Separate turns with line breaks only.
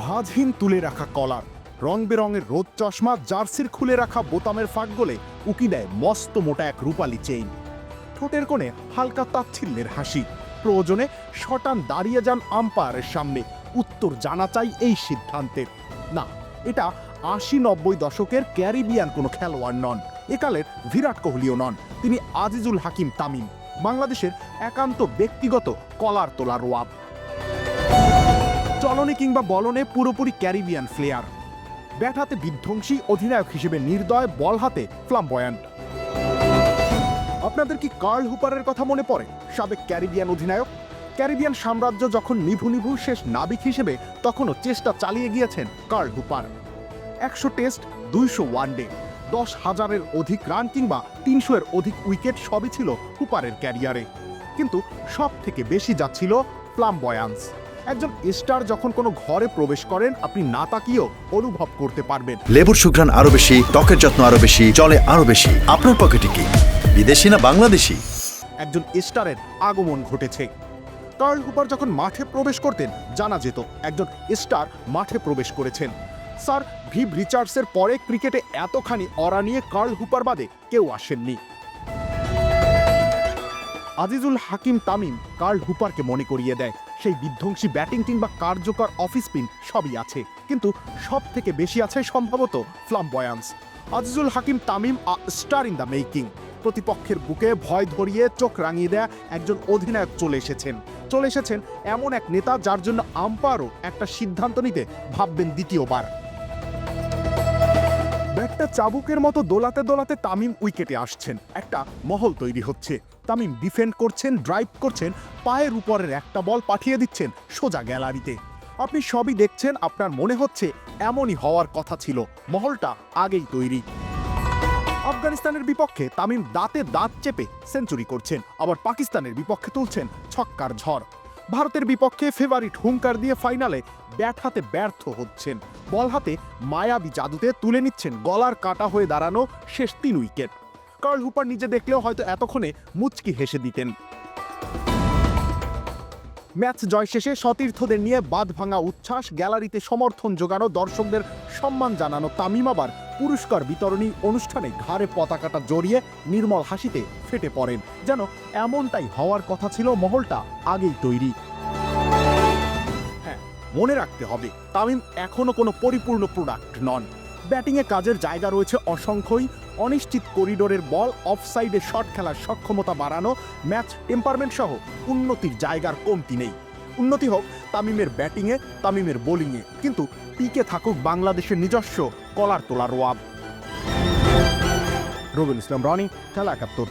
ভাঁজহীন তুলে রাখা কলার রং বেরঙের রোদ চশমা, জার্সির খুলে রাখা বোতামের ফাঁক গলে উকি দেয় মস্ত মোটা এক রূপালি চেইন। ঠোঁটের কোণে হালকা তাচ্ছিল্যের হাসি। প্রয়োজনে শটান দাঁড়িয়ে যান আম্পায়ারের সামনে। উত্তর জানা চাই এই সিদ্ধান্তের। না, এটা আশি নব্বই দশকের ক্যারিবিয়ান কোনো খেলোয়াড় নন। একালের বিরাট কোহলিও নন। তিনি আজিজুল হাকিম তামিম, বাংলাদেশের একান্ত ব্যক্তিগত কলার তোলা রোয়াব। চলনে কিংবা বলনে পুরোপুরি ক্যারিবিয়ান ফ্লেয়ার। ব্যাট হাতে বিধ্বংসী অধিনায়ক হিসেবে নির্দয়, বল হাতে ফ্লাম্বয়ান্ট। আপনাদের কি কার্ল হুপারের কথা মনে পড়ে? সাবেক ক্যারিবিয়ান অধিনায়ক। ক্যারিবিয়ান সাম্রাজ্য যখন নিভু নিভু শেষ নাবিক হিসেবে, তখনও চেষ্টা চালিয়ে গিয়েছেন কার্ল হুপার। একশো টেস্ট, দুইশো ওয়ানডে, দশ হাজারের অধিক রান কিংবা তিনশো এর অধিক উইকেট সবই ছিল হুপারের ক্যারিয়ারে। কিন্তু সব থেকে বেশি যাচ্ছিল ফ্লামবয়ান্স। একজন স্টার যখন কোনো ঘরে প্রবেশ করেন আপনি না তাকিয়েও অনুভব করতে পারবেন।
লেবুর সুঘ্রাণ আরও বেশি ত্বকের যত্ন আরও বেশি চলে আরও বেশি। আপনার পকেটে কি? বিদেশি না বাংলাদেশি?
একজন স্টারের আগমন ঘটেছে। কার্ল হুপার যখন মাঠে প্রবেশ করতেন জানা যেত একজন স্টার মাঠে প্রবেশ করেছেন। স্যার ভিভ রিচার্ডসের পরে ক্রিকেটে এতখানি অরা নিয়ে কার্ল হুপার বাদে কেউ আসেননি। আজিজুল হাকিম তামিম কার্ল হুপারকে মনে করিয়ে দেয়। সেই বিধ্বংসী ব্যাটিং কিংবা কার্যকর অফিস স্পিন সবই আছে। কিন্তু সব থেকে বেশি আছে সম্ভবত flamboyance. Azizul Hakim Tamim a star in the making প্রতিপক্ষের বুকে ভয় ধরিয়ে চোখ রাঙিয়ে দেয়া একজন অধিনায়ক চলে এসেছেন। চলে এসেছেন এমন এক নেতা যার জন্য আম্পায়ারও একটা সিদ্ধান্ত নিতে ভাববেন দ্বিতীয়বার। ব্যাটটা চাবুকের মতো দোলাতে দোলাতে তামিম উইকেটে আসছেন। একটা মহল তৈরি হচ্ছে। তামিম ডিফেন্ড করছেন ড্রাইভ করছেন, পায়ের উপরের একটা বল পাঠিয়ে দিচ্ছেন সোজা গ্যালারিতে আপনি সবই দেখছেন, আপনার মনে হচ্ছে এমনই হওয়ার কথা ছিল। মহলটা আগেই তৈরি। আফগানিস্তানের বিপক্ষে তামিম দাঁতে দাঁত চেপে সেঞ্চুরি করছেন, আবার পাকিস্তানের বিপক্ষে তুলছেন ছক্কার ঝড়। ভারতের বিপক্ষে ফেভারিট হুঙ্কার দিয়ে ফাইনালে ব্যাট হাতে ব্যর্থ হচ্ছেন। বল হাতে মায়াবী জাদুতে তুলে নিচ্ছেন গলার কাটা হয়ে দাঁড়ানো শেষ তিন উইকেট কার্ল হুপার নিজে দেখলেও হয়তো এতক্ষণে মুচকি হেসে দিতেন। ম্যাচ জয় শেষে সতীর্থদের নিয়ে বাঁধ ভাঙা উচ্ছ্বাস, গ্যালারিতে সমর্থন জোগানো, দর্শকদের সম্মান জানানো তামিম আবার পুরস্কার বিতরণী অনুষ্ঠানে ঘাড়ে পতাকাটা জড়িয়ে নির্মল হাসিতে ফেটে পড়েন। যেন এমনটাই হওয়ার কথা ছিল মহলটা আগেই তৈরি। হ্যাঁ মনে রাখতে হবে, তামিম এখনও কোনো পরিপূর্ণ প্রোডাক্ট নন। ব্যাটিংয়ে কাজের জায়গা রয়েছে অসংখ্যই। অনিশ্চিত করিডোরের বল, অফসাইডে শট খেলার সক্ষমতা বাড়ানো, ম্যাচ টেম্পারমেন্ট সহ উন্নতির জায়গার কমতি নেই। উন্নতি হোক তামিমের ব্যাটিংয়ে, তামিমের বোলিংয়ে। কিন্তু পিকে থাকুক বাংলাদেশের নিজস্ব কলার তোলার রোয়াব। রবিন ইসলাম, রনি, খেলা একাত্তর।